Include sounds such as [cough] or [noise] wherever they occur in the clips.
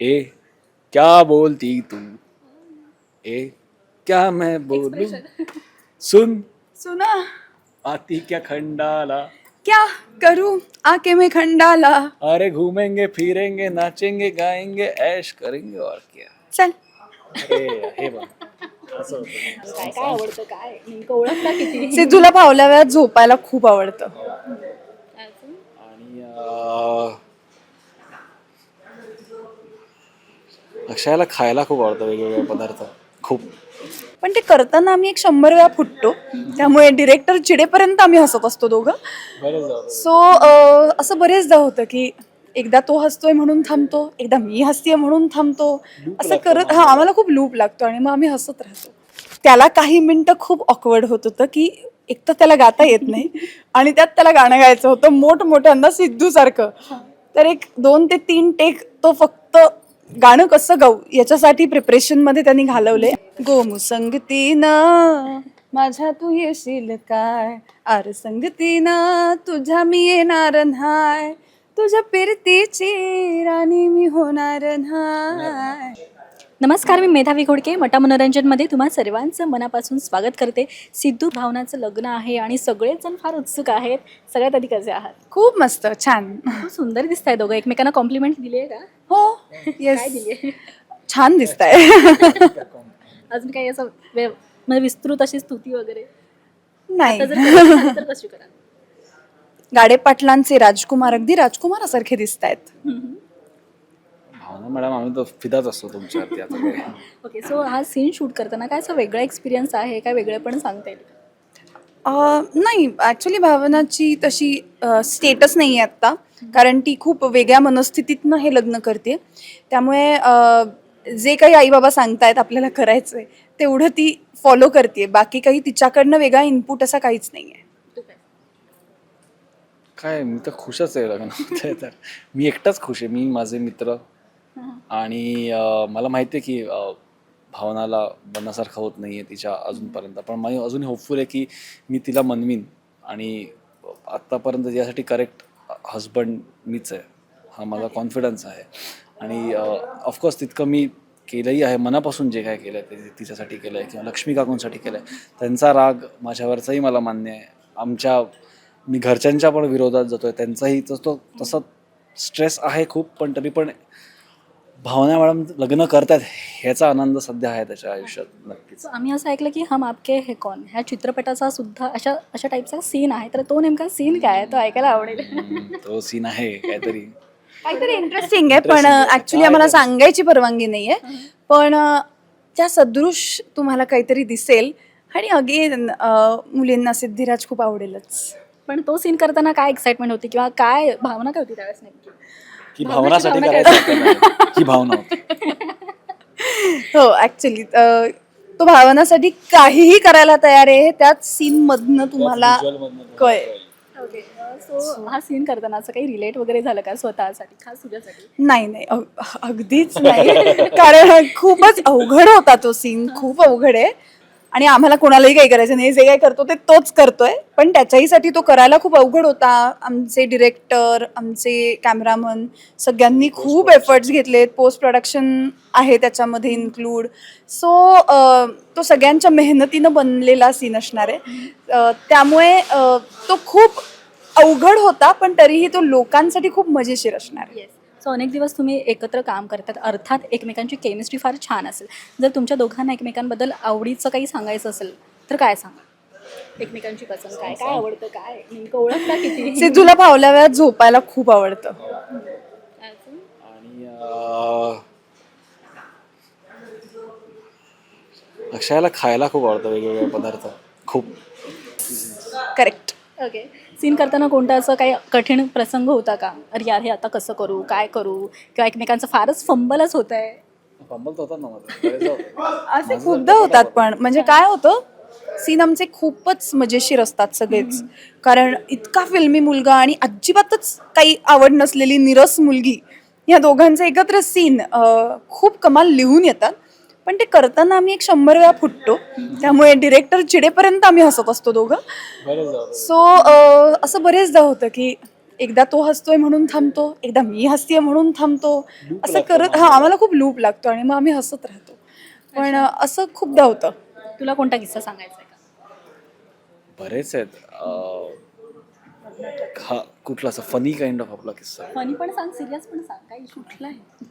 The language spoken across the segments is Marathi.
ए क्या बोलती तू? ए क्या मैं बोलूं? सुन। सुना। आती क्या खंडाला? क्या करूं? आके मैं खंडाला। अरे घूमेंगे फिरेंगे नाचेंगे गाएंगे ऐश करेंगे और क्या? चल। हे हे बघ. असं होतं. काय काय आवडतं? काय? नेमकं ओळखता किती [laughs] सिद्धूला फावल्या वेळात झोपायला खूप आवडतं. आणि अं, अक्षयाला खायला खूप आवडतं वेगवेगळे पदार्थ. खूप. पण ते करताना आम्ही एक शंभर वेळा फुटतो. त्यामुळे डिरेक्टर चिडेपर्यंत आम्ही हसत असतो दोघं. सो असं बरेचदा होतं की एकदा तो हसतोय म्हणून थांबतो एकदा मी हसतेय म्हणून थांबतो. असं करत हा आम्हाला खूप लूप लागतो आणि मग आम्ही हसत राहतो. त्याला काही मिनटं खूप ऑकवर्ड होत होतं की एक तर त्याला गाता येत नाही आणि त्यात त्याला गाणं गायचं होतं मोठमोठ्यांदा सिद्धू सारखं तर एक दोन ते तीन टेक तो फक्त गाणं कसं गाऊ? याच्यासाठी प्रिपरेशनमध्ये त्यांनी घालवले. गोमू संगतीनं माझ्या तू येशील काय? आर संगतीनं तुझ्या मी येणार नाय तुझ्या पिरतीची राणी मी होणार नाय नमस्कार मी मेधावी घोडके मटा मनोरंजनमध्ये तुम्हा सर्वांचं मनापासून स्वागत करते. सिद्धू भावनाचं लग्न आहे आणि सगळेच जण फार उत्सुक आहेत. सगळ्यात आधी कसे आहात? खूप मस्त छान. खूप सुंदर दिसत आहे दोघं. एकमेकांना कॉम्प्लिमेंट दिली आहे का? हो. येस दिली छान दिसताय. [laughs] अजून काही असं वे- म्हणजे विस्तृत अशी स्तुती वगैरे? नाही. आता जर करायचं असेल तर कशी कराल? गाडे पाटलांचे राजकुमार अगदी राजकुमारासारखे दिसत आहेत भावना मॅडम आम्ही तर फिदाच असतो तुमच्यावरती आता काय ओके सो हा सीन शूट करताना काय असं वेगळा एक्सपिरियन्स आहे? काय वेगळे पण सांगता येईल? नाही ॲक्च्युली भावनाची तशी स्टेटस नाही आहे आत्ता. कारण ती खूप वेगळ्या मनस्थितीतनं हे लग्न करते. त्यामुळे अ, जे काही आई बाबा सांगतायत आपल्याला करायचं आहे तेवढं ती फॉलो करते. बाकी काही तिच्याकडनं वेगळा इनपुट असा काहीच नाही आहे काय काय मी तर खुशच आहे लग्नामध्ये तर मी एकटाच खुश आहे. मी माझे मित्र आणि मला माहिती आहे की भावनाला बनण्यासारखं होत नाही आहे तिच्या अजूनपर्यंत. पण मी अजून होपफुल आहे की मी तिला मनवीन आणि आत्तापर्यंत यासाठी करेक्ट हजबंड मीच आहे हा माझा कॉन्फिडन्स आहे. आणि ऑफकोर्स तितकं मी केलंही आहे मनापासून जे काय केलं आहे ते तिच्यासाठी केलं आहे किंवा लक्ष्मी काकूंसाठी केलं आहे त्यांचा राग माझ्यावरचाही मला मान्य आहे. आमच्या मी घरच्यांच्या पण विरोधात जातोय त्यांचाही तस तो तसा स्ट्रेस आहे खूप पण तरी पण भावना मॅडम लग्न करतायत ह्याचा आनंद सध्या आहे त्याच्या आयुष्यात नक्कीच. आम्ही असं ऐकलं की हम आपके हे कोण ह्या चित्रपटाचा सुद्धा अशा अशा टाईपचा सीन आहे. तर तो नेमका सीन काय आहे? तो ऐकायला आवडेल. तो सीन आहे काहीतरी. काहीतरी इंटरेस्टिंग आहे पण. ऍक्च्युली आम्हाला सांगायची परवानगी नाहीये. पण अ, त्या सदृश तुम्हाला काहीतरी दिसेल. आणि अगेन मुलींना सिद्धिराज खूप आवडेलच. पण तो सीन करताना काय एक्साइटमेंट होती किंवा काय भावना काय होती त्यावेळेस नेमकी? की भावनाची भावनासाठी भावना करायचं. ही भावना होती. [laughs] हो ऍक्च्युली तो भावनासाठी काहीही करायला तयार आहे त्याच सीन मधनं तुम्हाला कळेल. ओके सो हा सीन करताना असं काही रिलेट वगैरे झालं का स्वतःसाठी खास तुझ्यासाठी? नाही नाही अग- अगदीच नाही. [laughs] कारण खूपच अवघड होता तो सीन खूप अवघड आहे. आणि आम्हाला कोणालाही काही करायचं नाही. जे काही करतो ते तोच करतोय. पण त्याच्याहीसाठी तो करायला खूप अवघड होता. आमचे डिरेक्टर आमचे कॅमेरामन सगळ्यांनी खूप एफर्ट्स घेतलेत. पोस्ट प्रोडक्शन आहे त्याच्यामध्ये इन्क्लूड सो तो सगळ्यांच्या मेहनतीनं बनलेला सीन असणार आहे. त्यामुळे तो खूप अवघड होता पण तरीही तो लोकांसाठी खूप मजेशीर असणार आहे. सो अनेक दिवस तुम्ही एकत्र काम करतात. अर्थात एकमेकांची केमिस्ट्री फार छान असेल. जर तुमच्या दोघांना एकमेकांबद्दल आवडीचं काही सांगायचं असेल तर काय सांगा? एकमेकांची पसंत काय? काय आवडतं? काय? नेमकं ओळखता किती? [laughs] सिद्धूला फावल्या वेळात झोपायला खूप आवडतं. आणि अं, अक्षयाला खायला खूप आवडतं वेगवेगळे पदार्थ. खूप. करेक्ट ओके सीन करताना कोणता असं काही कठीण प्रसंग होता का? अरे यार हे आता कसं करू? काय करू? किंवा एकमेकांचं फारच फंबलच होत आहे फंबल तर होतात ना माझं. असे खूपदा होतात पण. म्हणजे काय होतं सीन आमचे खूपच मजेशीर असतात सगळेच. कारण इतका फिल्मी मुलगा आणि अजिबातच काही आवड नसलेली निरस मुलगी. या दोघांचे एकत्र सीन खूप कमाल लिहून येतात. पण ते करताना आम्ही एक शंभर वेळा फुटतो. त्यामुळे डिरेक्टर चिडेपर्यंत आम्ही हसत असतो दोघं. सो असं बरेचदा होतं की एकदा तो हसतोय म्हणून थांबतो एकदा मी हसतेय म्हणून थांबतो. असं करत हा आम्हाला खूप लूप लागतो आणि मग आम्ही हसत राहतो. पण असं खूपदा होतं. तुला कोणता किस्सा सांगायचा आहे का? बरेच आहेत. अं, हा कुठला असं फनी काइंड ऑफ आपला किस्सा फनी पण सांग सिरियस पण सांग. काही सुटलं आहे?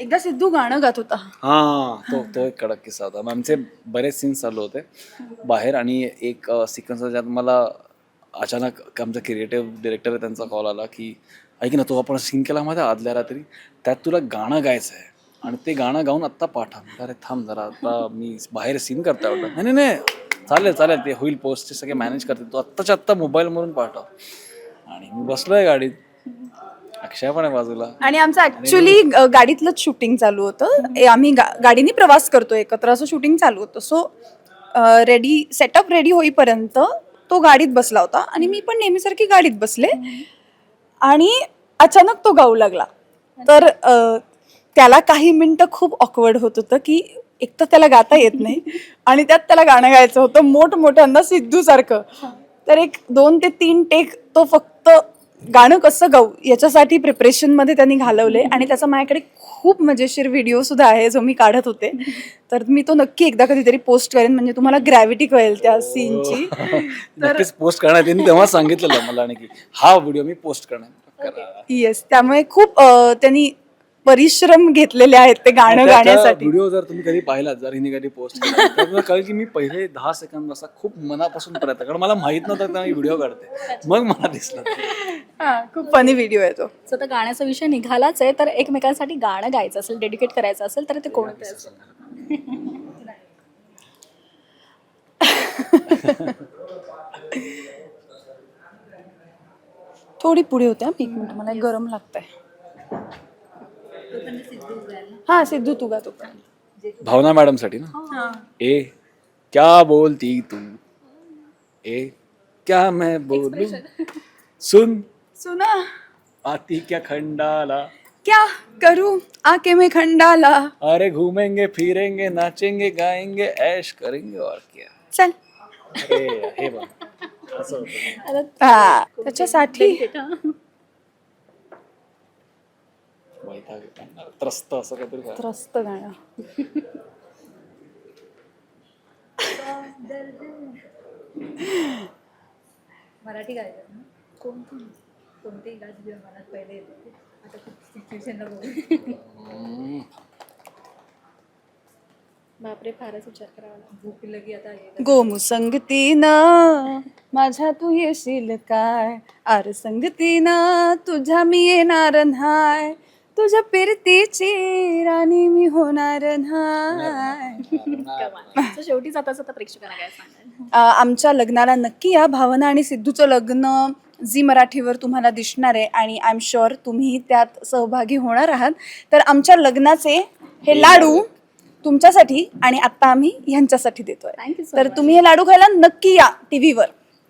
एकदा सिद्धू गाणं गात होता. हा तो तो एक कडक किस्सा होता. मग आमचे बरेच सीन्स चालू होते. बाहेर आणि एक सिक्वेन्स ज्यात मला अचानक आमचा क्रिएटिव्ह डिरेक्टर आहे त्यांचा कॉल आला की ऐक ना तो आपण सीन केला माझ्या आदल्या रात्री? त्यात तुला गाणं गायचं आहे आणि ते गाणं गाऊन आत्ता पाठा अरे थांब जरा आता मी बाहेर सीन करता वाटत नाही नाही नाही. चालेल चालेल. ते होईल पोस्टचे सगळे मॅनेज करते तू आत्ताच्या आत्ता मोबाईलवरून पाठव. आणि मी बसलोय गाडीत. अक्षय पण आहे बाजूला. आणि आमचं ऍक्च्युली गाडीतलंच शूटिंग चालू होतं. ए, आम्ही गा गाडीने प्रवास करतो एकत्र असं शूटिंग चालू होतं. सो रेडी सेटअप रेडी होईपर्यंत तो गाडीत बसला होता. आणि मी पण नेहमीसारखी गाडीत बसले. आणि अचानक तो गाऊ लागला. तर अ, त्याला काही मिनटं खूप ऑकवर्ड होत होतं की एक तर त्याला गाता येत नाही [laughs] आणि त्यात त्याला गाणं गायचं होतं मोठमोठ्यांदा सिद्धू सारखं तर एक दोन ते तीन टेक तो फक्त गाणं कसं गाऊ याच्यासाठी प्रिपरेशनमध्ये त्यांनी घालवले आणि त्याचा माझ्याकडे खूप मजेशीर व्हिडिओ सुद्धा आहे जो मी काढत होते. [laughs] तर मी तो नक्की एकदा कधीतरी पोस्ट करेन म्हणजे तुम्हाला ग्रॅव्हिटी कळेल त्या सीनची पोस्ट [laughs] करण्यात येईल. तेव्हा सांगितलेलं मला आणि की हा व्हिडिओ मी पोस्ट करणार. करा. येस त्यामुळे खूप त्यांनी परिश्रम घेतलेले आहेत ते गाणं गाण्यासाठी. व्हिडिओ जर तुम्ही कधी पाहिला जर हिने कधी पोस्ट केला तर तुम्हाला कळेल की मी पहिले दहा सेकंद असा खूप मनापासून प्रयत्न कारण मला माहीत नव्हतं की मी व्हिडिओ काढते. मग मला दिसलं. हा, खूप फनी व्हिडिओ आहे तो. सो तर गाण्याचा विषय निघालाच आहे तर एकमेकांसाठी गाणं गायचं असेल डेडिकेट करायचं असेल तर ते कोणतं असेल थोडी पुढे होत्या एक मिनिट मला गरम लागतंय. हा सिद्धू तू गा तो भावना मॅडम साठी ना? ए क्या बोलती तू? ए क्या मैं बोलूँ? सुन। सुना। आती क्या खंडाला? क्या करूँ? आके मैं खंडाला। अरे घूमेंगे फिरेंगे नाचेंगे गाएँगे ऐश करेंगे और क्या? चल। अरे हे बघ असं होतं. हा। त्याच्यासाठी वैताग येतो. त्रस्त असं काहीतरी करा. त्रस्त गाणं मराठी गायचं कोणती कोणतेही गाणं जे मनात पहिले येते आता खूप सिच्युएशनला बघू हम्म. बापरे फारच विचार करावा. भूक लगी आता हे गोमू संगतीन माझ्या तू येशील काय आर संगतीन तुझ्या मी येणार न्हाय तुझ्या पिरतीची राणी मी होणार कमाल. So शेवटीच आता आता प्रेक्षकांना काय सांगाल? अ, आमच्या लग्नाला नक्की या भावना आणि सिद्धूचं लग्न झी मराठीवर तुम्हाला दिसणार आहे आणि आय एम शुअर तुम्ही त्यात सहभागी होणार आहात तर आमच्या लग्नाचे हे लाडू तुमच्यासाठी आणि आता आम्ही ह्यांच्यासाठी देतोय. तर तुम्ही हे लाडू खायला नक्की या टीव्हीवर.